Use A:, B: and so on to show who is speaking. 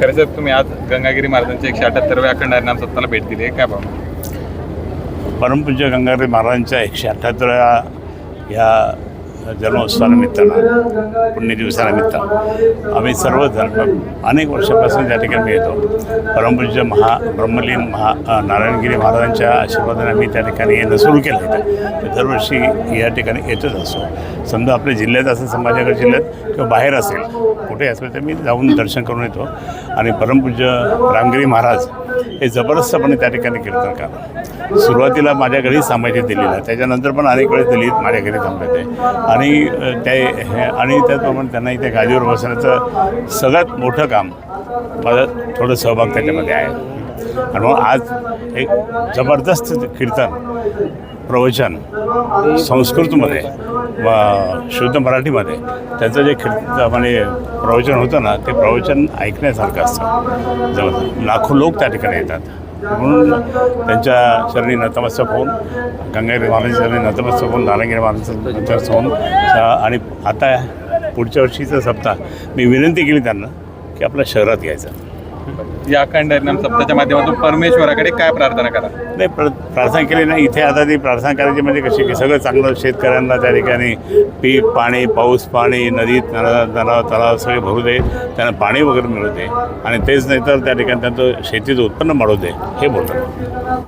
A: खरं सर तुम्ही आज गंगागिरी महाराजांच्या एकशे अठ्याहत्तरव्या अखंड हरिनाम सत्ताला भेट दिली आहे काय भावना
B: परमपूज्य गंगागिरी महाराजांच्या एकशे अठ्ठ्याहत्तरव्या या जन्मोत्सवानिमित्तानं पुण्यदिवसानिमित्त आम्ही सर्वजण अनेक वर्षापासून त्या ठिकाणी येतो. परमपूज्य महा ब्रह्मलीन महा नारायणगिरी महाराजांच्या आशीर्वादाने आम्ही त्या ठिकाणी येणं सुरू केलं होतं. तर दरवर्षी या ठिकाणी येतच असतो. समजा आपल्या जिल्ह्यात असेल संभाजीनगर जिल्ह्यात किंवा बाहेर असेल कुठे असेल तर मी जाऊन दर्शन करून येतो. आणि परमपूज्य रामगिरी महाराज हे जबरदस्तपणे त्या ठिकाणी कीर्तन करा सुरुवातीला माझ्या घरी सामाजिक दिलेलं त्याच्यानंतर पण अनेक वेळेस दिल्लीत माझ्या घरी थांबले ते आणि ते हे आणि त्याचप्रमाणे त्यांना इथे गादीवर बसण्याचं सगळ्यात मोठं काम माझं थोडं सहभाग त्याच्यामध्ये आहे. आणि मग आज एक जबरदस्त कीर्तन प्रवचन संस्कृतमध्ये व शुद्ध मराठीमध्ये. त्यांचं जे कीर्तन म्हणजे प्रवचन होतं ना ते प्रवचन ऐकण्यासारखं असतं. जवळ लाखो लोक त्या ठिकाणी येतात. म्हणून त्यांच्या चरणी नतमस्तक होऊन गंगागिरी महाराजांच्या चरणी नतमस्तक होऊन नारायणगिरी महाराजांचं नतमस्तक होऊन आणि आता पुढच्या वर्षीचा सप्ताह मी विनंती केली त्यांना की आपल्या शहरात घ्यायचा
A: या अखंड हरिनाम सप्ताहाच्या माध्यमातून परमेश्वराकडे काय प्रार्थना करा?
B: नाही प्र प्रार्थना केली नाही. इथे आता ती प्रार्थना करायची म्हणजे कशी? की सगळं चांगलं शेतकऱ्यांना त्या ठिकाणी पीक पाणी पाऊस पाणी नदीत तलाव तलाव सगळे भरू दे. त्यांना पाणी वगैरे मिळू दे. आणि तेच नाही तर त्या ठिकाणी त्यांचं शेतीचं उत्पन्न वाढू दे. हे बोलतात.